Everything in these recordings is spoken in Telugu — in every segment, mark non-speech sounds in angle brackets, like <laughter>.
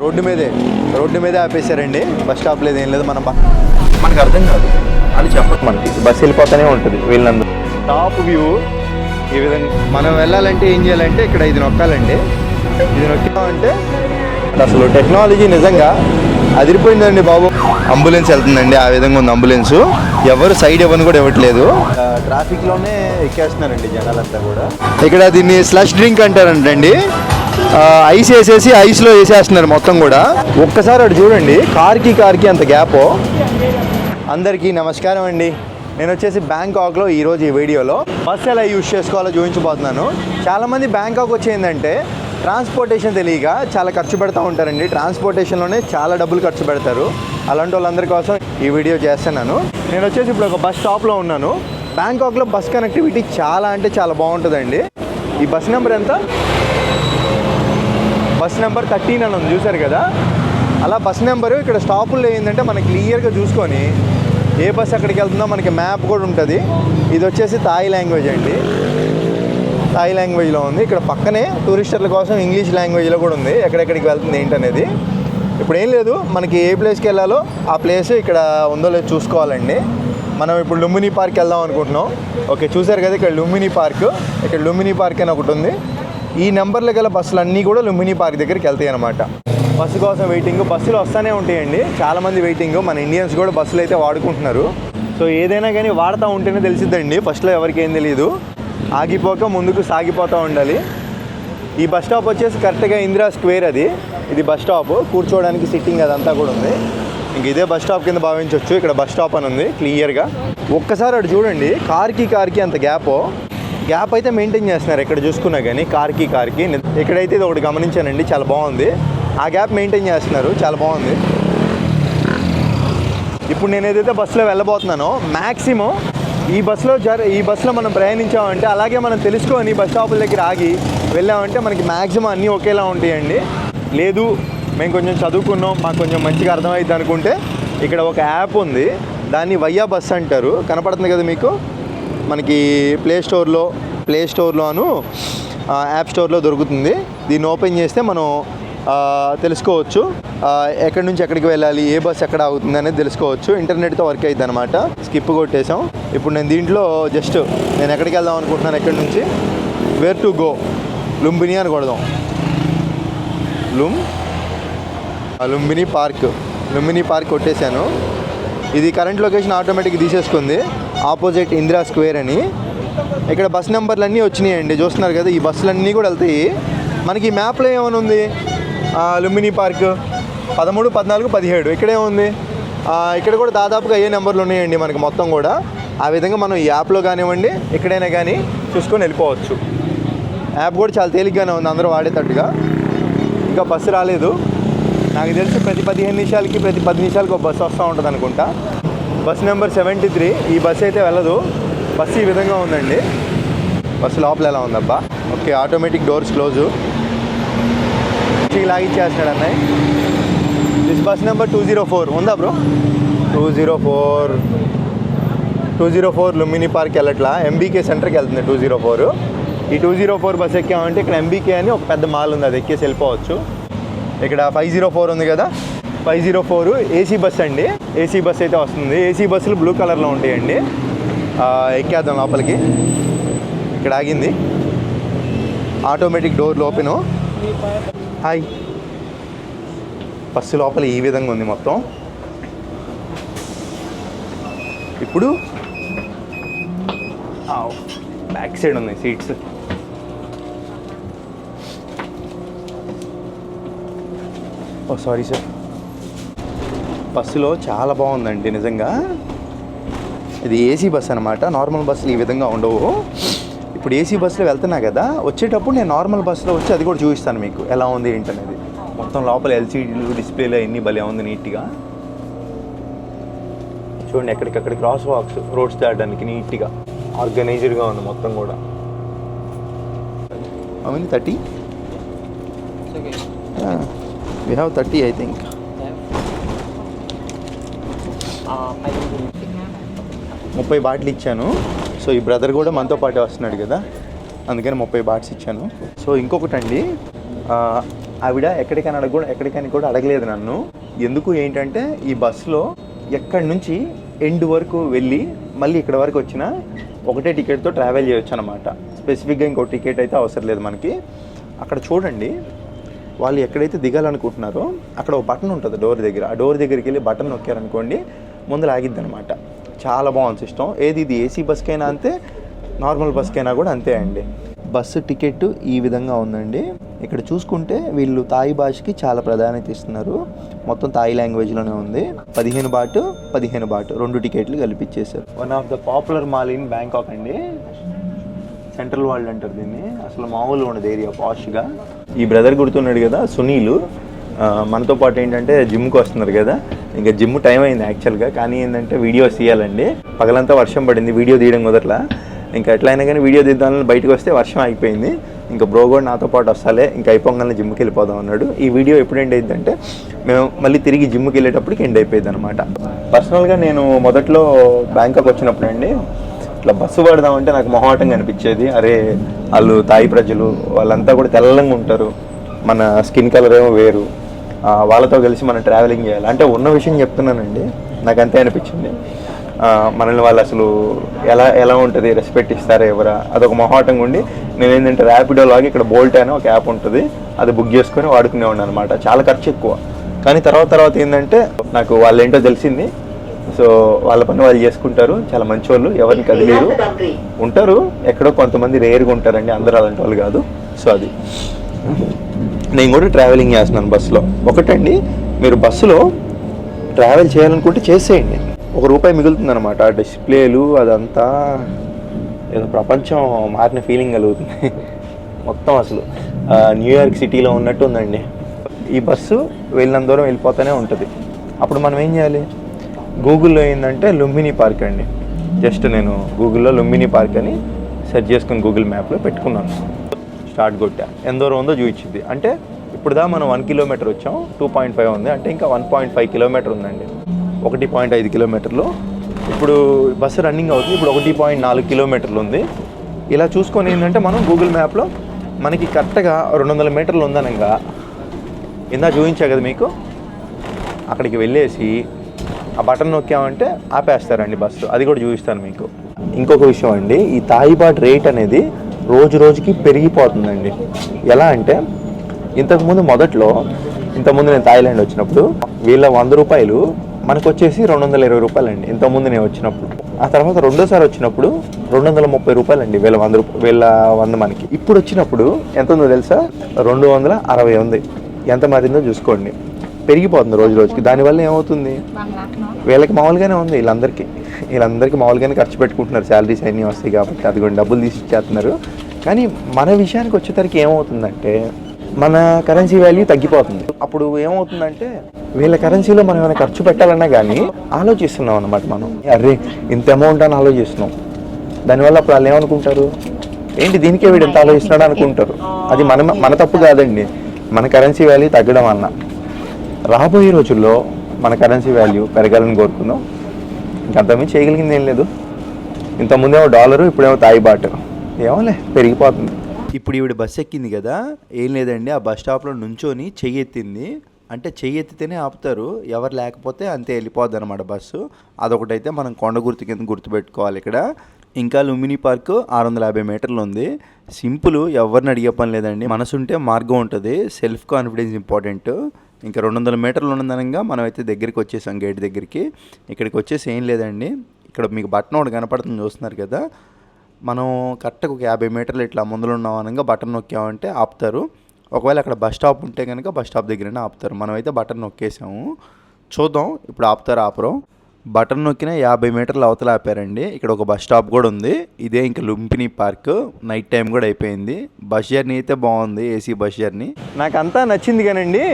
రోడ్డు మీదే రోడ్డు మీదే ఆపేశారండి. బస్ స్టాప్ లేదు ఏం లేదు మనం మనకు అర్థం కాదు. అని చెప్పదు మనకి. బస్సు వెళ్ళిపోతానే ఉంటుంది వీళ్ళందరూ. టాప్ వ్యూ ఈ విధంగా మనం వెళ్ళాలంటే ఏం చేయాలంటే ఇక్కడ ఇది నొక్కాలండి. ఇది నొక్కామంటే అసలు టెక్నాలజీ నిజంగా అదిరిపోయిందండి బాబు. అంబులెన్స్ వెళ్తుందండి ఆ విధంగా ఉంది అంబులెన్స్. ఎవరు సైడ్ ఇవ్వని కూడా ఇవ్వట్లేదు. ట్రాఫిక్లోనే ఎక్కేస్తున్నారండి జనాలంతా కూడా. ఇక్కడ దీన్ని స్లష్ డ్రింక్ అంటారంటండి. ఐస్ వేసేసి ఐస్లో వేసేస్తున్నారు మొత్తం కూడా. ఒక్కసారి అటు చూడండి కార్కి కార్కి అంత గ్యాప్ అందరికీ నమస్కారం అండి. నేను వచ్చేసి బ్యాంకాక్లో ఈరోజు ఈ వీడియోలో. బస్సు ఎలా యూజ్ చేసుకోవాలో చూపించబోతున్నాను. చాలామంది బ్యాంకాక్ వచ్చేందంటే ట్రాన్స్పోర్టేషన్ తెలియక చాలా ఖర్చు పెడతా ఉంటారండి. ట్రాన్స్పోర్టేషన్లోనే చాలా డబ్బులు ఖర్చు పెడతారు. అలాంటి వాళ్ళందరి కోసం ఈ వీడియో చేస్తున్నాను. నేను వచ్చేసి ఇప్పుడు ఒక బస్ స్టాప్లో ఉన్నాను. బ్యాంకాక్లో బస్ కనెక్టివిటీ చాలా అంటే చాలా బాగుంటుందండి. ఈ బస్ నెంబర్ ఎంత? బస్ నెంబర్ థర్టీన్ అని ఉంది చూసారు కదా? అలా బస్ నెంబరు ఇక్కడ స్టాపుల్లో ఏంటంటే మనకి క్లియర్గా చూసుకొని ఏ బస్ ఎక్కడికి వెళ్తుందో మనకి మ్యాప్ కూడా ఉంటుంది. ఇది వచ్చేసి థాయ్ లాంగ్వేజ్ అండి. థాయ్ లాంగ్వేజ్లో ఉంది. ఇక్కడ పక్కనే టూరిస్టర్ల కోసం ఇంగ్లీష్ లాంగ్వేజ్లో కూడా ఉంది. ఎక్కడెక్కడికి వెళ్తుంది ఏంటనేది. ఇప్పుడు ఏం లేదు మనకి ఏ ప్లేస్కి వెళ్ళాలో ఆ ప్లేస్ ఇక్కడ ఉందో లేదో చూసుకోవాలండి. మనం ఇప్పుడు లుంబిని పార్క్ వెళ్దాం అనుకుంటున్నాం. ఓకే చూసారు కదా ఇక్కడ లుంబిని పార్క్. ఇక్కడ లుంబిని పార్క్ అని ఒకటి ఉంది. ఈ నెంబర్లు గల బస్సులు అన్నీ కూడా లుంబిని పార్క్ దగ్గరికి వెళ్తాయి అనమాట బస్సు కోసం వెయిటింగ్ బస్సులు వస్తూనే ఉంటాయండి. చాలామంది వెయిటింగ్ మన ఇండియన్స్ కూడా బస్సులు అయితే వాడుకుంటున్నారు. సో ఏదైనా కానీ వాడుతూ ఉంటేనే తెలిసిద్దండి. ఫస్ట్లో ఎవరికి ఏం తెలియదు ఆగిపోక ముందుకు సాగిపోతూ ఉండాలి. ఈ బస్ స్టాప్ వచ్చేసి కరెక్ట్గా ఇందిరా స్క్వేర్ అది. ఇది బస్ స్టాప్. కూర్చోవడానికి సిట్టింగ్ అదంతా కూడా ఉంది. ఇంక ఇదే బస్ స్టాప్ కింద భావించవచ్చు ఇక్కడ బస్ స్టాప్ అని ఉంది క్లియర్గా. ఒక్కసారి అటు చూడండి. కార్కి కార్కి అంత గ్యాప్. గ్యాప్ అయితే మెయింటైన్ చేస్తున్నారు ఇక్కడ చూసుకున్నా కానీ కార్కి కార్కి. ఇక్కడైతే ఇది ఒకటి గమనించానండి చాలా బాగుంది. ఆ గ్యాప్ మెయింటైన్ చేస్తున్నారు చాలా బాగుంది. ఇప్పుడు నేను ఏదైతే బస్సులో వెళ్ళబోతున్నానో మ్యాక్సిమం ఈ బస్సులో జర ఈ బస్సులో మనం ప్రయాణించామంటే అలాగే మనం తెలుసుకొని బస్ స్టాపుల దగ్గర ఆగి వెళ్ళామంటే మనకి మ్యాక్సిమం అన్నీ ఒకేలా ఉంటాయండి. లేదు మేము కొంచెం చదువుకున్నాం మాకు కొంచెం మంచిగా అర్థమవుతుంది అనుకుంటే ఇక్కడ ఒక యాప్ ఉంది దాన్ని వయ్యా బస్ అంటారు. కనపడుతుంది కదా మీకు? మనకి ప్లే స్టోర్లో ప్లే స్టోర్లోను యాప్ స్టోర్లో దొరుకుతుంది. దీన్ని ఓపెన్ చేస్తే మనం తెలుసుకోవచ్చు. ఎక్కడి నుంచి ఎక్కడికి వెళ్ళాలి ఏ బస్ ఎక్కడ అవుతుంది అనేది తెలుసుకోవచ్చు. ఇంటర్నెట్తో వర్క్ అవుతుంది అనమాట స్కిప్ కొట్టేసాం ఇప్పుడు నేను దీంట్లో జస్ట్ నేను ఎక్కడికి వెళ్దాం అనుకుంటున్నాను ఎక్కడి నుంచి? వేర్ టు గో లుంబిని అని కొడదాం. లుమ్ లుంబిని పార్క్ లుంబిని పార్క్ కొట్టేశాను. ఇది కరెంట్ లొకేషన్ ఆటోమేటిక్ తీసేసుకుంది. ఆపోజిట్ ఇందిరా స్క్వేర్ అని. ఇక్కడ బస్ నెంబర్లు అన్నీ వచ్చినాయండి. చూస్తున్నారు కదా ఈ బస్సులన్నీ కూడా వెళ్తాయి. మనకి ఈ మ్యాప్లో ఏమైనా ఉంది? లుంబిని పార్క్. పదమూడు పద్నాలుగు పదిహేడు. ఇక్కడే ఉంది ఇక్కడ కూడా దాదాపుగా ఏ నెంబర్లు ఉన్నాయండి మనకి మొత్తం కూడా? ఆ విధంగా మనం ఈ యాప్లో కానివ్వండి ఎక్కడైనా కానీ చూసుకొని వెళ్ళిపోవచ్చు. యాప్ కూడా చాలా తేలిగ్గానే ఉంది. అందరూ వాడేటట్టుగా. ఇంకా బస్సు రాలేదు. నాకు తెలిసి ప్రతి పదిహేను నిమిషాలకి ప్రతి పది నిమిషాలకి ఒక బస్సు వస్తూ ఉంటుంది అనుకుంటా బస్ నెంబర్ సెవెంటీ త్రీ. ఈ బస్సు అయితే వెళ్ళదు. బస్సు ఈ విధంగా ఉందండి. బస్సు లోపల ఎలా ఉందబ్బా? Okay automatic doors close. లాగిచ్చేస్తున్నాడు అన్నయ్య. This bus number two zero four ఉందా bro? Two zero four two zero four Lumbini park వెళ్ళట్లా. MBK సెంటర్కి వెళ్తుంది టూ జీరో ఫోర్ ఈ టూ జీరో ఫోర్ బస్ ఎక్కామంటే ఇక్కడ ఎంబీకే అని ఒక పెద్ద మాల్ ఉంది. అది ఎక్కేసి వెళ్ళిపోవచ్చు. ఇక్కడ ఫైవ్ జీరో ఫోర్ ఉంది కదా? Five zero four AC bus అండి. ఏసీ బస్ అయితే వస్తుంది. ఏసీ బస్సులు బ్లూ కలర్లో ఉంటాయండి. ఎక్కేద్దాం లోపలికి. ఇక్కడ ఆగింది. Automatic door open hi. Bus లోపల ఈ విధంగా ఉంది మొత్తం. ఇప్పుడు బ్యాక్ సైడ్ ఉన్నాయి సీట్స్. Oh sorry sir. బస్సులో చాలా బాగుందండి నిజంగా. ఇది ఏసీ బస్ అనమాట నార్మల్ బస్సులు ఈ విధంగా ఉండవు. ఇప్పుడు ఏసీ బస్సులో వెళ్తున్నా కదా వచ్చేటప్పుడు నేను నార్మల్ బస్సులో వచ్చి అది కూడా చూపిస్తాను మీకు ఎలా ఉంది ఏంటనేది మొత్తం లోపల ఎల్సీడీలు డిస్ప్లేలు అన్నీ భలే ఉంది నీట్గా. చూడండి ఎక్కడికక్కడ క్రాస్ వాక్స్ రోడ్స్ దాటడానికి నీట్గా ఆర్గనైజ్డ్గా ఉంది మొత్తం కూడా. అవును thirty we have thirty I think ముప్పై బాటిల్ ఇచ్చాను. సో ఈ బ్రదర్ కూడా మనతో పాటే వస్తున్నాడు కదా. అందుకని ముప్పై బాట్స్ ఇచ్చాను. సో ఇంకొకటి అండి ఆవిడ ఎక్కడికైనా అడగ కూడా ఎక్కడికైనా కూడా అడగలేదు నన్ను. ఎందుకు ఏంటంటే ఈ బస్సులో ఎక్కడి నుంచి ఎండ్ వరకు వెళ్ళి మళ్ళీ ఇక్కడ వరకు వచ్చిన ఒకటే టికెట్తో ట్రావెల్ చేయొచ్చు అనమాట స్పెసిఫిక్గా ఇంకో టికెట్ అయితే అవసరం లేదు మనకి. అక్కడ చూడండి వాళ్ళు ఎక్కడైతే దిగాలనుకుంటున్నారో అక్కడ ఒక బటన్ ఉంటుంది డోర్ దగ్గర. ఆ డోర్ దగ్గరికి వెళ్ళి బటన్ నొక్కారనుకోండి ముందు లాగిద్దనమాట చాలా బాగుంది సిస్టమ్ ఏది ఇది? ఏసీ బస్కైనా అంతే? నార్మల్ బస్కైనా కూడా అంతే అండి. బస్సు టికెట్ ఈ విధంగా ఉందండి. ఇక్కడ చూసుకుంటే వీళ్ళు తాయి భాషకి చాలా ప్రాధాన్యత ఇస్తున్నారు. మొత్తం తాయి లాంగ్వేజ్లోనే ఉంది. పదిహేను బాటు పదిహేను బాటు రెండు టికెట్లు కల్పించేశారు. One of the popular mall in Bangkok అండి. సెంట్రల్ వరల్డ్ అంటారు దీన్ని. అసలు మామూలుగా ఉండదు ఏరియా పాష్గా ఈ బ్రదర్ గుర్తున్నాడు కదా సునీలు. మనతో పాటు ఏంటంటే జిమ్కి వస్తున్నారు కదా. ఇంకా జిమ్ టైం అయింది యాక్చువల్గా. కానీ ఏంటంటే వీడియోస్ తీయాలండి. పగలంతా వర్షం పడింది వీడియో తీయడం కుదరలా. ఇంకా ఎట్లయినా కానీ వీడియో తీద్దామని బయటకు వస్తే వర్షం అయిపోయింది ఇంకా బ్రో కూడా నాతో పాటు వస్తాలే ఇంకా అయిపోగానే జిమ్కి వెళ్ళిపోదాం అన్నాడు. ఈ వీడియో ఎప్పుడు ఎండ్ అయిందంటే మేము మళ్ళీ తిరిగి జిమ్కి వెళ్ళేటప్పటికి ఎండ్ అయిపోయింది అనమాట పర్సనల్గా నేను మొదట్లో బ్యాంకాక్ వచ్చినప్పుడు అండి ఇట్లా బస్సు పడదామంటే నాకు మొహాటంగా అనిపించేది. అరే వాళ్ళు తాయి ప్రజలు వాళ్ళంతా కూడా తెల్లంగా ఉంటారు. మన స్కిన్ కలర్ ఏమో వేరు. వాళ్ళతో కలిసి మనం ట్రావెలింగ్ చేయాలి. అంటే ఉన్న విషయం చెప్తున్నానండి. నాకు అంతే అనిపించింది. మనల్ని వాళ్ళు అసలు ఎలా ఎలా ఉంటుంది? రెస్పెక్ట్ ఇస్తారా ఎవరా? అదొక మొహాటంగా ఉండి నేను ఏంటంటే ర్యాపిడో లాగా ఇక్కడ బోల్ట్ అనే ఒక యాప్ ఉంటుంది. అది బుక్ చేసుకొని వాడుకునేవాడిని అనమాట చాలా ఖర్చు ఎక్కువ. కానీ తర్వాత తర్వాత ఏంటంటే నాకు వాళ్ళు ఏంటో తెలిసింది. సో వాళ్ళ పని వాళ్ళు చేసుకుంటారు. చాలా మంచి వాళ్ళు ఎవరిని కదిలేరు. ఉంటారు. ఎక్కడో కొంతమంది రేరుగా ఉంటారండి. అందరూ అలాంటి వాళ్ళు కాదు. సో అది. నేను కూడా ట్రావెలింగ్ చేస్తున్నాను బస్సులో. ఒకటండి మీరు బస్సులో ట్రావెల్ చేయాలనుకుంటే చేసేయండి. ఒక రూపాయి మిగులుతుంది అనమాట డిస్ప్లేలు అదంతా ఏదో ప్రపంచం మారిన ఫీలింగ్ కలుగుతుంది. మొత్తం అసలు. న్యూయార్క్ సిటీలో ఉన్నట్టు ఉందండి. ఈ బస్సు వెళ్ళినంత దూరం వెళ్ళిపోతూనే ఉంటుంది. అప్పుడు మనం ఏం చేయాలి? గూగుల్లో ఏంటంటే లుంబిని పార్క్ అండి. జస్ట్ నేను గూగుల్లో లుంబిని పార్క్ అని సెర్చ్ చేసుకుని గూగుల్ మ్యాప్లో పెట్టుకున్నాను. స్టార్ట్ కొట్టా. ఎంత దూరం ఉందో చూపించింది. అంటే ఇప్పుడు దా మనం వన్ కిలోమీటర్ వచ్చాం టూ పాయింట్ ఫైవ్ ఉంది అంటే ఇంకా వన్ పాయింట్ ఫైవ్ కిలోమీటర్ ఉందండి. ఒకటి పాయింట్ ఐదు కిలోమీటర్లు. ఇప్పుడు బస్సు రన్నింగ్ అవుతుంది ఇప్పుడు ఒకటి పాయింట్ నాలుగు కిలోమీటర్లు ఉంది. ఇలా చూసుకొని ఏంటంటే మనం గూగుల్ మ్యాప్లో మనకి కరెక్ట్గా రెండు వందల మీటర్లు ఉందనగా. ఇందా చూపించా కదా మీకు? అక్కడికి వెళ్ళేసి ఆ బటన్ నొక్కామంటే ఆపేస్తారండి బస్సు. అది కూడా చూపిస్తాను మీకు. ఇంకొక విషయం అండి ఈ తాయిబాట్ రేట్ అనేది రోజు రోజుకి పెరిగిపోతుందండి. ఎలా అంటే ఇంతకుముందు మొదట్లో ఇంతకుముందు నేను థాయిలాండ్ వచ్చినప్పుడు వీళ్ళ వంద రూపాయలు మనకు వచ్చేసి రెండు వందల ఇరవై రూపాయలు అండి ఇంతకుముందు నేను వచ్చినప్పుడు. ఆ తర్వాత రెండోసారి వచ్చినప్పుడు రెండు వందల ముప్పై రూపాయలు అండి వీళ్ళ వంద రూప వీళ్ళ వంద మనకి. ఇప్పుడు వచ్చినప్పుడు ఎంత ఉందో తెలుసా? రెండు వందల అరవై ఉంది. ఎంత మారిందో చూసుకోండి. పెరిగిపోతుంది రోజు రోజుకి. దానివల్ల ఏమవుతుంది? వీళ్ళకి మామూలుగానే ఉంది వీళ్ళందరికీ. వీళ్ళందరికీ మామూలుగానే ఖర్చు పెట్టుకుంటున్నారు శాలరీస్ అన్నీ వస్తాయి కాబట్టి అది కూడా డబ్బులు తీసి ఇచ్చేస్తున్నారు. కానీ మన విషయానికి వచ్చేసరికి ఏమవుతుందంటే మన కరెన్సీ వాల్యూ తగ్గిపోతుంది. అప్పుడు ఏమవుతుందంటే వీళ్ళ కరెన్సీలో మనం ఏమైనా ఖర్చు పెట్టాలన్నా కానీ ఆలోచిస్తున్నాం అన్నమాట మనం. అరే ఇంత అమౌంట్ అని ఆలోచిస్తున్నాం. దానివల్ల అప్పుడు వాళ్ళు ఏమనుకుంటారు? ఏంటి దీనికే వీడు ఎంత ఆలోచిస్తున్నాడు అనుకుంటారు. అది మన మన తప్పు కాదండి. మన కరెన్సీ వాల్యూ తగ్గడం అన్న. రాబోయే రోజుల్లో మన కరెన్సీ వాల్యూ పెరగాలని కోరుకుందాం. ఇంకంతకుమించి చేయగలిగింది ఏం లేదు. ఇంతకుముందేమో డాలరు ఇప్పుడేమో తాయి బాట్. ఏమోలే పెరిగిపోతుంది. ఇప్పుడు ఈవిడ బస్ ఎక్కింది కదా ఏం లేదండి ఆ బస్ స్టాప్లో నుంచొని చెయ్యి ఎత్తింది. అంటే చెయ్యి ఎత్తితేనే ఆపుతారు ఎవరు లేకపోతే అంతే వెళ్ళిపోద్ది అనమాట బస్సు. అదొకటైతే మనం కొండ గుర్తు కింద గుర్తుపెట్టుకోవాలి ఇక్కడ. ఇంకా లుంబిని పార్క్ ఆరు వందల యాభై మీటర్లు ఉంది. సింపుల్ ఎవరిని అడిగే పని లేదండి. మనసుంటే మార్గం ఉంటుంది. Self confidence important. ఇంకా రెండు వందల మీటర్లు ఉన్నదనంగా మనమైతే దగ్గరికి వచ్చేసాం గేట్ దగ్గరికి. ఇక్కడికి వచ్చేసి ఏం లేదండి. ఇక్కడ మీకు బటన్ ఒకటి కనపడుతుంది చూస్తున్నారు కదా. మనం కరెక్ట్గా ఒక యాభై మీటర్లు ఇట్లా ముందులో ఉన్నాం అనగా బటన్ నొక్కామంటే ఆపుతారు. ఒకవేళ అక్కడ బస్ స్టాప్ ఉంటే కనుక బస్ స్టాప్ దగ్గరనే ఆపుతారు. మనమైతే బటన్ నొక్కేసాము. చూద్దాం. ఇప్పుడు ఆపుతారు ఆపరు? బటన్ నొక్కిన యాభై మీటర్లు అవతల ఆపారండి. ఇక్కడ ఒక బస్ స్టాప్ కూడా ఉంది. ఇదే ఇంకా లుంపిని పార్క్. నైట్ టైం కూడా అయిపోయింది. బస్ జర్నీ అయితే బాగుంది ఏసీ బస్ జర్నీ. నాకు అంతా నచ్చింది కానండి.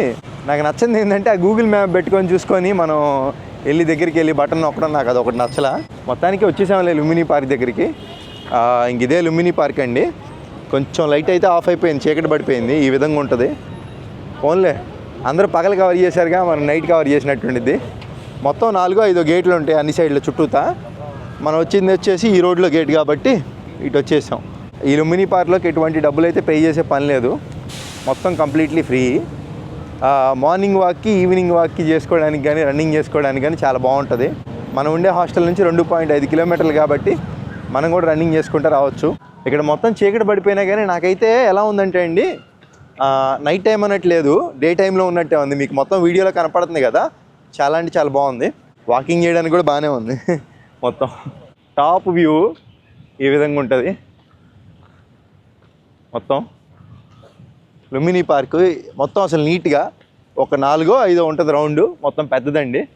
నాకు నచ్చింది ఏంటంటే ఆ గూగుల్ మ్యాప్ పెట్టుకొని చూసుకొని మనం వెళ్ళి దగ్గరికి వెళ్ళి బటన్ నొక్కడం నాకు అది ఒకటి నచ్చలా. మొత్తానికి వచ్చేసాంలే లుంబిని పార్క్ దగ్గరికి. ఇంక ఇదే లుంబిని పార్క్ అండి. కొంచెం లైట్ అయితే ఆఫ్ అయిపోయింది చీకటి పడిపోయింది. ఈ విధంగా ఉంటుంది. ఓన్లే అందరూ పగలు కవర్ చేశారుగా మనం నైట్ కవర్ చేసినట్టుండిద్ది. మొత్తం నాలుగో ఐదో గేట్లు ఉంటాయి అన్ని సైడ్ల చుట్టూతా. మనం వచ్చింది వచ్చేసి ఈ రోడ్లో గేట్ కాబట్టి ఇటు వచ్చేసాం. ఈ లుంబిని పార్క్లోకి ఎటువంటి డబ్బులు అయితే పే చేసే పని లేదు. మొత్తం కంప్లీట్లీ ఫ్రీ. మార్నింగ్ వాక్కి ఈవినింగ్ వాక్కి చేసుకోవడానికి కానీ రన్నింగ్ చేసుకోవడానికి కానీ చాలా బాగుంటుంది. మనం ఉండే హాస్టల్ నుంచి రెండు పాయింట్ ఐదు కిలోమీటర్లు కాబట్టి మనం కూడా రన్నింగ్ చేసుకుంటూ రావచ్చు. ఇక్కడ మొత్తం చీకటి పడిపోయినా కానీ నాకైతే ఎలా ఉందంటే అండి నైట్ టైం అన్నట్లేదు డే టైంలో ఉన్నట్టే ఉంది. మీకు మొత్తం వీడియోలో కనపడుతుంది కదా. చాలా అంటే చాలా బాగుంది. వాకింగ్ చేయడానికి కూడా బాగానే ఉంది. <laughs> మొత్తం. టాప్ వ్యూ ఈ విధంగా ఉంటుంది? మొత్తం. లుమినీ పార్క్ మొత్తం అసలు నీట్గా ఒక నాలుగో ఐదో ఉంటుంది రౌండ్. మొత్తం పెద్దదండి.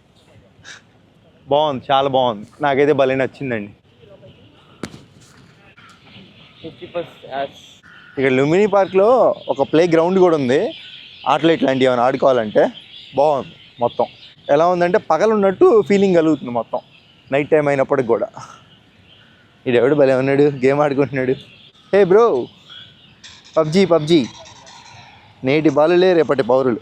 బాగుంది. చాలా బాగుంది. నాకైతే భలే నచ్చిందండి. ఇక్కడ లుమినీ పార్క్లో ఒక ప్లే గ్రౌండ్ కూడా ఉంది. ఆటలు ఇట్లాంటివి ఏమైనా ఆడుకోవాలంటే బాగుంది. మొత్తం. ఎలా ఉందంటే పగలున్నట్టు ఫీలింగ్ కలుగుతుంది మొత్తం. నైట్ టైం అయినప్పటికి కూడా. ఇడెవడు భలే ఉన్నాడు గేమ్ ఆడుకుంటున్నాడు. Hey bro PUBG PUBG. నేటి బాలులే రేపటి పౌరులు.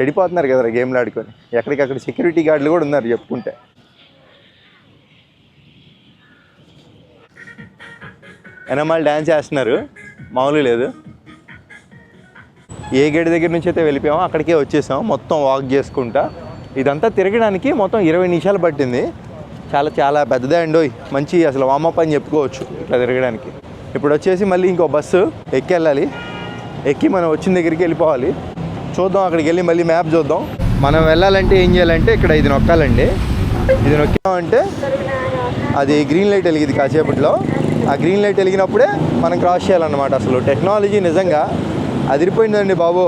చెడిపోతున్నారు కదా గేమ్లు ఆడుకొని. ఎక్కడికక్కడ సెక్యూరిటీ గార్డులు కూడా ఉన్నారు చెప్పుకుంటే. ఎనమాలు డ్యాన్స్ చేస్తున్నారు. మామూలు లేదు. ఏ గేట్ దగ్గర నుంచి అయితే వెళ్ళిపోయామో అక్కడికే వచ్చేసాం. మొత్తం వాక్ చేసుకుంటా. ఇదంతా తిరగడానికి మొత్తం ఇరవై నిమిషాలు పట్టింది. చాలా చాలా పెద్దదే అండి మంచి అసలు వామప్ అని చెప్పుకోవచ్చు ఇట్లా తిరగడానికి. ఇప్పుడు వచ్చేసి మళ్ళీ ఇంకో బస్సు ఎక్కి వెళ్ళాలి ఎక్కి మనం వచ్చిన దగ్గరికి వెళ్ళిపోవాలి. చూద్దాం అక్కడికి వెళ్ళి మళ్ళీ మ్యాప్ చూద్దాం. మనం వెళ్ళాలంటే ఏం చేయాలంటే ఇక్కడ ఇది నొక్కాలండి. ఇది నొక్కామంటే అది గ్రీన్ లైట్ వెలిగింది కాసేపట్లో. ఆ గ్రీన్ లైట్ వెలిగినప్పుడే మనం క్రాస్ చేయాలన్నమాట అసలు. టెక్నాలజీ నిజంగా అదిరిపోయిందండి బాబు.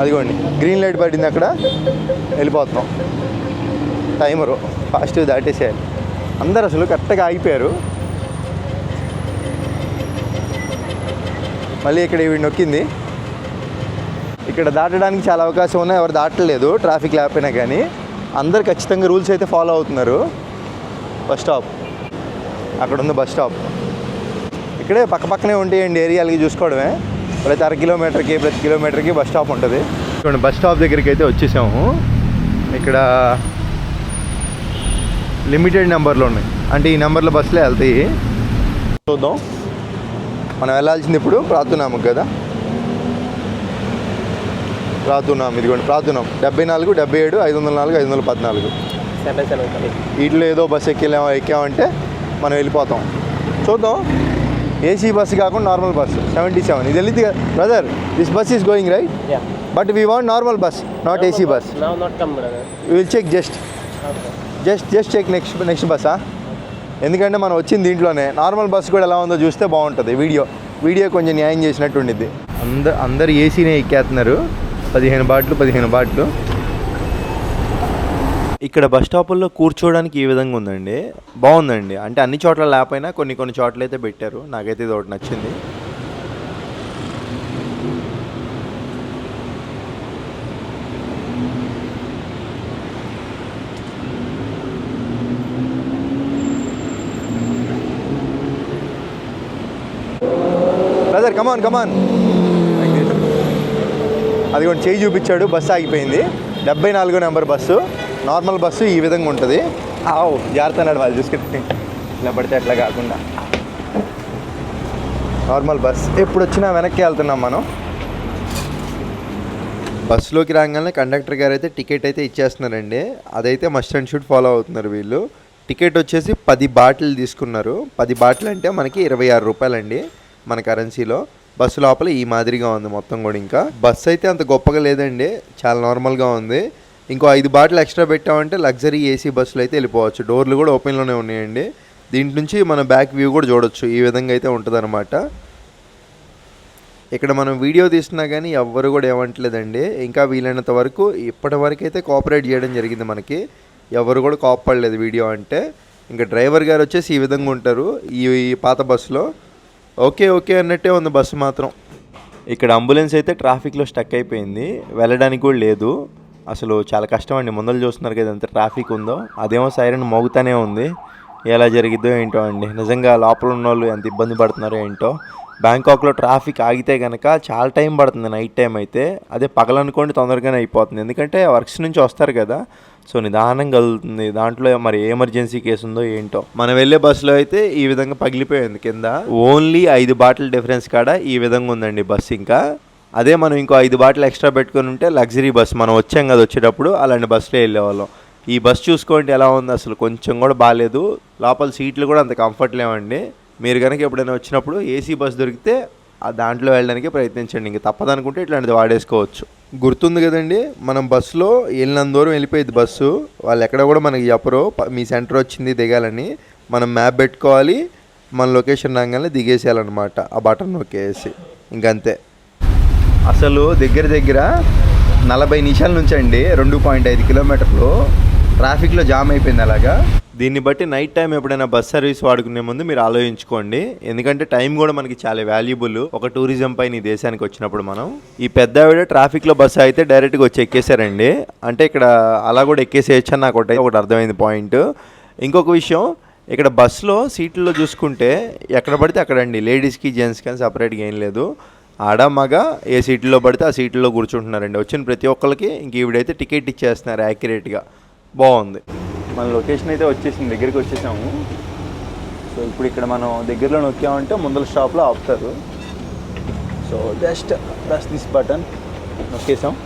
అదిగోండి గ్రీన్ లైట్ పడింది అక్కడ. వెళ్ళిపోతున్నాం. టైమరు. ఫాస్ట్ దాటేసేయాలి. అందరు అసలు కరెక్ట్గా ఆగిపోయారు. మళ్ళీ ఇక్కడ ఇవి నొక్కింది. ఇక్కడ దాటడానికి చాలా అవకాశం ఉన్నాయి. ఎవరు దాటలేదు ట్రాఫిక్ లేకపోయినా కానీ. అందరు ఖచ్చితంగా రూల్స్ అయితే ఫాలో అవుతున్నారు. బస్ స్టాప్ అక్కడ ఉంది బస్ స్టాప్ ఇక్కడే పక్క పక్కనే ఉంటాయండి ఏరియాలకి చూసుకోవడమే. ప్రతి అర కిలోమీటర్కి ప్రతి కిలోమీటర్కి బస్ స్టాప్ ఉంటుంది. చూడండి బస్ స్టాప్ దగ్గరికి అయితే వచ్చేసాము. ఇక్కడ లిమిటెడ్ నెంబర్లు ఉన్నాయి. అంటే ఈ నెంబర్లో బస్సులే వెళ్తాయి. చూద్దాం. మనం వెళ్ళాల్సింది ఇప్పుడు ప్రాతున్నాము కదా? ప్రాతున్నాం ఇదిగోండి ప్రాతున్నాం డెబ్బై నాలుగు డెబ్బై ఏడు ఐదు వందల నాలుగు ఐదు వందల పద్నాలుగు. వీటిలో ఏదో బస్సు ఎక్కిలా ఎక్కామంటే మనం వెళ్ళిపోతాం. చూద్దాం. ఏసీ బస్సు కాకుండా నార్మల్ బస్సు సెవెంటీ సెవెన్ ఇది వెళ్ళింది కదా. Brother this bus is going right Yeah. But we want normal bus not AC bus Now not come, brother. Will check just. Just just check next next బస్సా ఎందుకంటే మనం వచ్చింది దీంట్లోనే. నార్మల్ బస్ కూడా ఎలా ఉందో చూస్తే బాగుంటుంది. వీడియో వీడియో కొంచెం న్యాయం చేసినట్టు ఉండిద్ది. అందరు అందరు ఏసీనే ఎక్కేస్తున్నారు పదిహేను బాట్లు పదిహేను బాట్లు. ఇక్కడ బస్ స్టాపుల్లో కూర్చోవడానికి ఈ విధంగా ఉందండి. బాగుందండి. అంటే అన్ని చోట్ల లేకపోయినా కొన్ని కొన్ని చోట్ల అయితే పెట్టారు. నాకైతే ఇది ఒకటి నచ్చింది. బ్రదర్ కమాన్ కమాన్ అది కూడా చేయి చూపించాడు. బస్సు ఆగిపోయింది. డెబ్బై నాలుగో నెంబర్ బస్సు. నార్మల్ బస్సు ఈ విధంగా ఉంటుంది. ఆవు. జాగ్రత్త అన్నాడు వాళ్ళు చూసుకుంటే ఇలా పడితే అట్లా కాకుండా. Normal bus. ఎప్పుడు వచ్చినా వెనక్కి వెళ్తున్నాం మనం. బస్సులోకి రాగానే కండక్టర్ గారు అయితే టికెట్ అయితే ఇచ్చేస్తున్నారండి. అదైతే మస్ట్ అండ్ షుడ్ ఫాలో అవుతున్నారు వీళ్ళు. టికెట్ వచ్చేసి పది బాటిల్ తీసుకున్నారు. పది బాటిల్ అంటే మనకి ఇరవై ఆరు రూపాయలండి మన కరెన్సీలో. బస్సు లోపల ఈ మాదిరిగా ఉంది మొత్తం కూడా ఇంకా. బస్సు అయితే అంత గొప్పగా లేదండి. చాలా నార్మల్గా ఉంది. ఇంకో ఐదు బాటిల్ ఎక్స్ట్రా పెట్టామంటే లగ్జరీ ఏసీ బస్సులు అయితే వెళ్ళిపోవచ్చు. డోర్లు కూడా ఓపెన్లోనే ఉన్నాయండి. దీంట్ నుంచి మన బ్యాక్ వ్యూ కూడా చూడొచ్చు. ఈ విధంగా అయితే ఉంటుందన్నమాట. ఇక్కడ మనం వీడియో తీస్తున్నా కానీ ఎవ్వరు కూడా ఏమంటలేదండి. ఇంకా వీలైనంత వరకు ఇప్పటి వరకు అయితే కోఆపరేట్ చేయడం జరిగింది మనకి. ఎవరు కూడా కోపడలేదు వీడియో అంటే. ఇంకా డ్రైవర్ గారు వచ్చేసి ఈ విధంగా ఉంటారు. ఈ పాత బస్సులో ఓకే ఓకే అన్నట్టే ఉంది బస్సు మాత్రం. ఇక్కడ అంబులెన్స్ అయితే ట్రాఫిక్లో స్టక్ అయిపోయింది. వెళ్ళడానికి కూడా లేదు. అసలు చాలా కష్టం అండి ముందర చూస్తున్నారు కదా ఎంత ట్రాఫిక్ ఉందో. అదేమో సైరన్ మోగుతానే ఉంది. ఎలా జరిగిద్దో ఏంటో అండి. నిజంగా లోపల ఉన్న వాళ్ళు ఎంత ఇబ్బంది పడుతున్నారో ఏంటో. బ్యాంకాక్లో ట్రాఫిక్ ఆగితే కనుక చాలా టైం పడుతుంది నైట్ టైం అయితే. అదే పగలనుకోండి తొందరగానే అయిపోతుంది. ఎందుకంటే వర్క్స్ నుంచి వస్తారు కదా. సో నిదానం కదులుతుంది దాంట్లో మరి ఎమర్జెన్సీ కేసు ఉందో ఏంటో. మనం వెళ్ళే బస్సులో అయితే ఈ విధంగా పగిలిపోయింది కింద. ఓన్లీ ఐదు బాటిల్ డిఫరెన్స్ కాడ ఈ విధంగా ఉందండి బస్సు ఇంకా. అదే మనం ఇంకో ఐదు బాటిల్ ఎక్స్ట్రా పెట్టుకొని ఉంటే లగ్జరీ బస్ మనం వచ్చాం కదా వచ్చేటప్పుడు అలాంటి బస్సులో వెళ్ళేవాళ్ళం. ఈ బస్ చూసుకోండి ఎలా ఉంది అసలు కొంచెం కూడా బాగాలేదు. లోపల సీట్లు కూడా అంత కంఫర్ట్ లేవండి. మీరు కనుక ఎప్పుడైనా వచ్చినప్పుడు ఏసీ బస్ దొరికితే ఆ దాంట్లో వెళ్ళడానికి ప్రయత్నించండి. ఇంక తప్పదనుకుంటే ఇట్లాంటిది వాడేసుకోవచ్చు. గుర్తుంది కదండి మనం బస్సులో వెళ్ళినంత దూరం వెళ్ళిపోయేది బస్సు వాళ్ళు ఎక్కడ కూడా మనకి చెప్పరు. మీ సెంటర్ వచ్చింది దిగాలని. మనం మ్యాప్ పెట్టుకోవాలి. మన లొకేషన్ రాగానే దిగేసేయాలన్నమాట. ఆ బటన్ నొక్కేసి. ఇంకంతే. అసలు దగ్గర దగ్గర నలభై నిమిషాల నుంచి అండి రెండు పాయింట్ ఐదు కిలోమీటర్లు. ట్రాఫిక్లో జామ్ అయిపోయింది అలాగా. దీన్ని బట్టి నైట్ టైం ఎప్పుడైనా బస్ సర్వీస్ వాడుకునే ముందు మీరు ఆలోచించుకోండి. ఎందుకంటే టైం కూడా మనకి చాలా వాల్యుబుల్. ఒక టూరిజం పైన ఈ దేశానికి వచ్చినప్పుడు మనం. ఈ పెద్ద ఆవిడ ట్రాఫిక్లో బస్సు అయితే డైరెక్ట్గా వచ్చి ఎక్కేసారండి అంటే ఇక్కడ అలా కూడా ఎక్కేసేయచ్చు అని నాకు ఒకటి ఒకటి అర్థమైంది పాయింట్. ఇంకొక విషయం ఇక్కడ బస్సులో సీట్లలో చూసుకుంటే ఎక్కడ పడితే అక్కడండి లేడీస్కి జెంట్స్కి అని సపరేట్గా ఏం లేదు. ఆడ మగ ఏ సీట్లో పడితే ఆ సీట్లో కూర్చుంటున్నారండి. వచ్చిన ప్రతి ఒక్కరికి ఇంక ఈవిడైతే టికెట్ ఇచ్చేస్తున్నారు యాక్యురేట్గా. బాగుంది. మన లొకేషన్ అయితే వచ్చేసింది దగ్గరికి వచ్చేసాము. సో ఇప్పుడు ఇక్కడ మనం దగ్గరలో నొక్కామంటే ముందల స్టాప్లో ఆపుతారు. So just press this button నొక్కేసాం.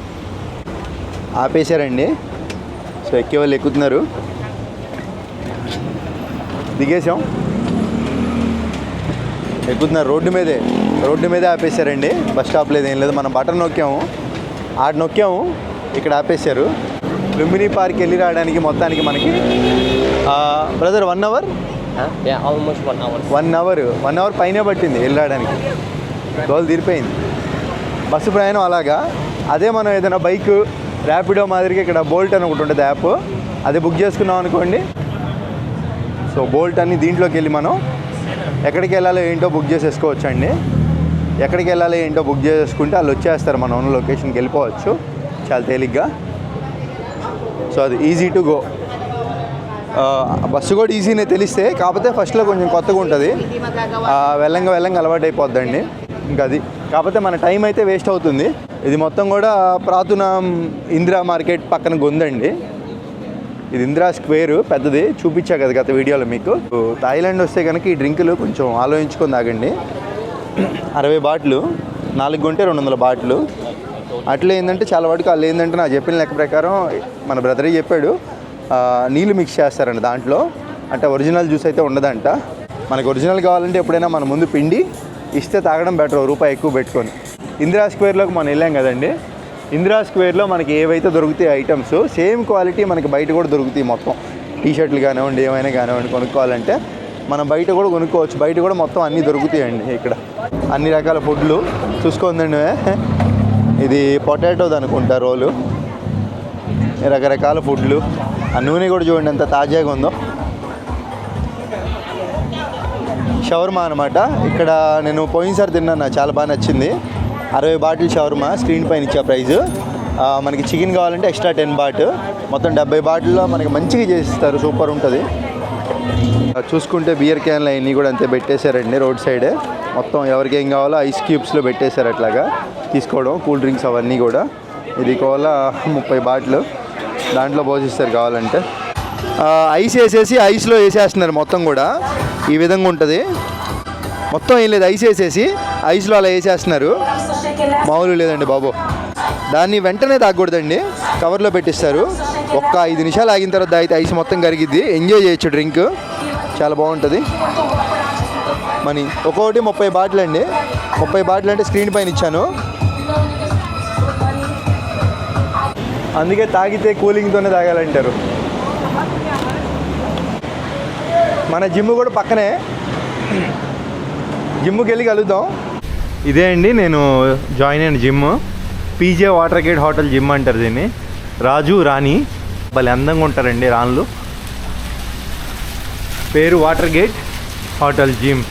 ఆపేశారండి. సో ఎక్కే వాళ్ళు ఎక్కుతున్నారు. దిగేసాం. ఎక్కుతున్నారు రోడ్డు మీదే. రోడ్డు మీదే ఆపేశారండి. బస్ స్టాప్ లేదు ఏం లేదు. మనం బటన్ నొక్కాము. ఆడ నొక్కాము. ఇక్కడ ఆపేశారు. లుంబిని పార్క్ వెళ్ళి రావడానికి మొత్తానికి మనకి brother one hour almost one hour. One hour one hour పైనే పట్టింది వెళ్ళి రావడానికి. రోజు తీరిపోయింది. బస్సు ప్రయాణం అలాగా. అదే మనం ఏదైనా బైక్ ర్యాపిడో మాదిరిగా ఇక్కడ బోల్ట్ అని ఒకటి ఉంటుంది యాప్. అది బుక్ చేసుకున్నాం అనుకోండి. సో బోల్ట్ అని దీంట్లోకి వెళ్ళి మనం ఎక్కడికి వెళ్ళాలో ఏంటో బుక్ చేసేసుకోవచ్చు అండి ఎక్కడికి వెళ్ళాలి ఏంటో బుక్ చేసుకుంటే వాళ్ళు వచ్చేస్తారు మనం ఉన్న లొకేషన్కి వెళ్ళిపోవచ్చు. చాలా తేలిగ్గా. సో అది ఈజీ టు గో బస్సు కూడా ఈజీనే తెలిస్తే కాకపోతే ఫస్ట్లో కొంచెం కొత్తగా ఉంటుంది. వెళ్ళంగా వెళ్ళంగా అలవాటు అయిపోద్దండి. ఇంకా అది. కాకపోతే మన టైం అయితే వేస్ట్ అవుతుంది. ఇది మొత్తం కూడా ప్రాతున ఇందిరా మార్కెట్ పక్కన గొందండి. ఇది ఇందిరా స్క్వేర్ పెద్దది. చూపించా కదా గత వీడియోలో మీకు. థాయిలాండ్ వస్తే కనుక ఈ డ్రింకులు కొంచెం ఆలోచించుకొని తాగండి. అరవై బాటిల్ నాలుగు కొంటే రెండు వందల బాటిల్. అట్లా ఏంటంటే చాలా వాటికి వాళ్ళు ఏంటంటే నాకు చెప్పిన లెక్క ప్రకారం మన బ్రదరే చెప్పాడు నీళ్ళు మిక్స్ చేస్తారండి దాంట్లో. అంటే ఒరిజినల్ జ్యూస్ అయితే ఉండదంట. మనకు ఒరిజినల్ కావాలంటే ఎప్పుడైనా మన ముందు పిండి ఇస్తే తాగడం బెటర్ రూపాయి ఎక్కువ పెట్టుకొని. ఇందిరా స్క్వేర్లోకి మనం వెళ్ళాం కదండి. ఇందిరా స్క్వేర్లో మనకి ఏవైతే దొరుకుతాయి ఐటమ్స్ సేమ్ క్వాలిటీ మనకి బయట కూడా దొరుకుతాయి మొత్తం. టీ షర్ట్లు కానివ్వండి ఏమైనా కానివ్వండి కొనుక్కోవాలంటే మనం బయట కూడా కొనుక్కోవచ్చు. బయట కూడా మొత్తం అన్నీ దొరుకుతాయండి ఇక్కడ. అన్ని రకాల ఫుడ్లు. చూసుకుందండి ఇది పొటాటోది అనుకుంటా రోలు. రకరకాల ఫుడ్లు. ఆ నూనె కూడా చూడండి ఎంత తాజాగా ఉందో. షవర్మా అనమాట ఇక్కడ నేను పోయినసారి తిన్నాను. చాలా బాగా నచ్చింది. అరవై బాటిల్ షవర్మా స్క్రీన్ పైన ఇచ్చే ప్రైస్ మనకి చికెన్ కావాలంటే ఎక్స్ట్రా టెన్ బాట్. మొత్తం డెబ్బై బాటిల్లో మనకి మంచిగా చేసిస్తారు. సూపర్ ఉంటుంది. చూసుకుంటే బియర్ క్యాన్లు అవన్నీ కూడా అంతే పెట్టేశారండి రోడ్ సైడే. మొత్తం ఎవరికి ఏం కావాలో ఐస్ క్యూబ్స్లో పెట్టేశారు అట్లాగా. తీసుకోవడం కూల్ డ్రింక్స్ అవన్నీ కూడా. ఇది కోల ముప్పై బాటిల్. దాంట్లో పోషిస్తారు కావాలంటే. ఐస్ వేసేసి ఐస్లో వేసేస్తున్నారు మొత్తం కూడా. ఈ విధంగా ఉంటుంది. మొత్తం ఏం లేదు ఐస్ వేసేసి ఐస్లో అలా వేసేస్తున్నారు. మామూలు లేదండి బాబు. దాన్ని వెంటనే తాగకూడదండి. కవర్లో పెట్టిస్తారు. ఒక్క ఐదు నిమిషాలు ఆగిన తర్వాత అయితే ఐస్ మొత్తం కరిగిద్ది. ఎంజాయ్ చేయొచ్చు డ్రింక్. చాలా బాగుంటుంది. మనీ. ఒక్కొక్కటి ముప్పై బాటిల్ అండి. ముప్పై బాటిల్ అంటే స్క్రీన్ పైన ఇచ్చాను. అందుకే తాగితే కూలింగ్తోనే తాగాలంటారు. మన జిమ్ కూడా పక్కనే. జిమ్కి వెళ్ళి కలుద్దాం. ఇదే అండి నేను జాయిన్ అయిన gym. PJ water gate hotel gym అంటారు దీన్ని. రాజు రాణి. భలే అందంగా ఉంటారండి రాన్లు పేరు water gate hotel gym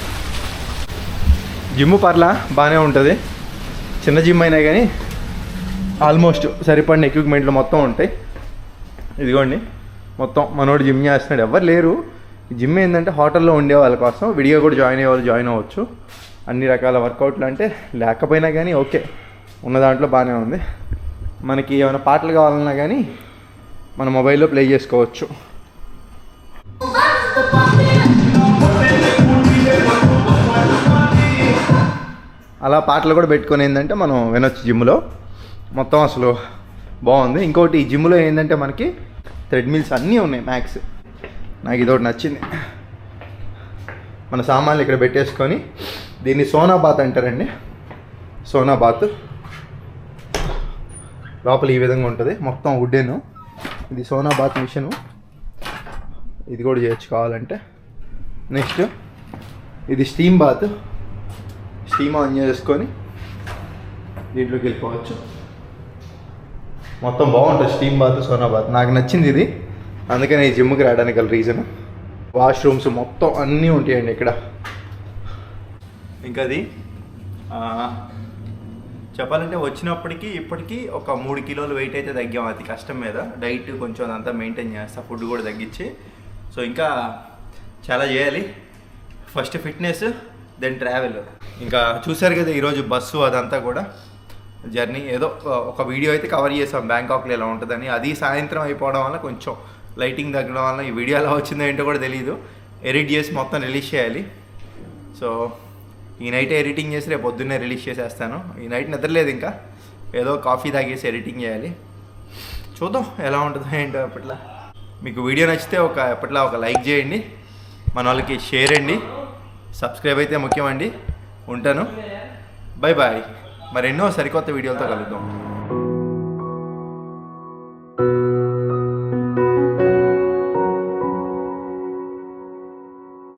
gym పర్లా బాగానే ఉంటుంది. చిన్న జిమ్ అయినా కానీ ఆల్మోస్ట్ సరిపడిన ఎక్విప్మెంట్లు మొత్తం ఉంటాయి. ఇదిగోండి మొత్తం మనోడు జిమ్ చేస్తున్నాడు. ఎవరు లేరు. జిమ్ ఏంటంటే హోటల్లో ఉండే వాళ్ళ కోసం విడిగా కూడా జాయిన్ అయ్యే వాళ్ళు జాయిన్ అవ్వచ్చు. అన్ని రకాల వర్కౌట్లు అంటే లేకపోయినా కానీ ఓకే. ఉన్న దాంట్లో బాగానే ఉంది. మనకి ఏమైనా పాటలు కావాలన్నా కానీ మన మొబైల్లో ప్లే చేసుకోవచ్చు. అలా పాటలు కూడా పెట్టుకొని ఏంటంటే మనం వినొచ్చు జిమ్లో మొత్తం అసలు బాగుంది. ఇంకోటి ఈ జిమ్లో ఏంటంటే మనకి థ్రెడ్మిల్స్ అన్నీ ఉన్నాయి మ్యాక్స్ నాకు ఇదొకటి నచ్చింది. మన సామాన్లు ఇక్కడ పెట్టేసుకొని దీన్ని సోనాబాత్ అంటారండి. Sauna bath. లోపల ఈ విధంగా ఉంటుంది. మొత్తం వుడ్డేను. ఇది సోనా బాత్ మిషను. ఇది కూడా చేయొచ్చు కావాలంటే. నెక్స్ట్ ఇది స్టీమ్ బాత్. స్టీమ్ ఆన్ చేసుకొని దీంట్లోకి వెళ్ళిపోవచ్చు. మొత్తం బాగుంటుంది స్టీమ్ బాత్ సోనా బాత్. నాకు నచ్చింది ఇది. అందుకని ఈ జిమ్కి రావడానికి గల రీజన్ వాష్రూమ్స్ మొత్తం అన్నీ ఉంటాయండి ఇక్కడ. ఇంకా అది చెప్పాలంటే వచ్చినప్పటికీ ఇప్పటికీ ఒక మూడు కిలోలు వెయిట్ అయితే తగ్గాం. అది కష్టం మీద డైట్ కొంచెం అదంతా మెయింటైన్ చేస్తా ఫుడ్ కూడా తగ్గించి. సో ఇంకా చాలా చేయాలి. ఫస్ట్ ఫిట్నెస్ దెన్ ట్రావెల్ ఇంకా చూశారు కదా ఈరోజు బస్సు అదంతా కూడా. జర్నీ ఏదో ఒక వీడియో అయితే కవర్ చేసాం బ్యాంకాక్లో ఎలా ఉంటుందని. అది సాయంత్రం అయిపోవడం వల్ల కొంచెం లైటింగ్ తగ్గడం వల్ల ఈ వీడియో ఎలా వచ్చిందో ఏంటో కూడా తెలియదు ఎడిట్ చేసి మొత్తం రిలీజ్ చేయాలి. సో ఈ నైట్ ఎడిటింగ్ చేసి రేపు పొద్దున్నే రిలీజ్ చేసేస్తాను. ఈ నైట్ నిద్రలేదు ఇంకా. ఏదో కాఫీ తాగేసి ఎడిటింగ్ చేయాలి. చూద్దాం ఎలా ఉంటుందో ఏంటో అప్పట్లో మీకు వీడియో నచ్చితే ఒక ఎప్పట్లా ఒక లైక్ చేయండి. మన వాళ్ళకి షేర్ అండి. సబ్స్క్రైబ్ అయితే ముఖ్యమండి. ఉంటాను. బాయ్ బాయ్ మరెన్నో సరికొత్త వీడియోలతో కలుద్దాం.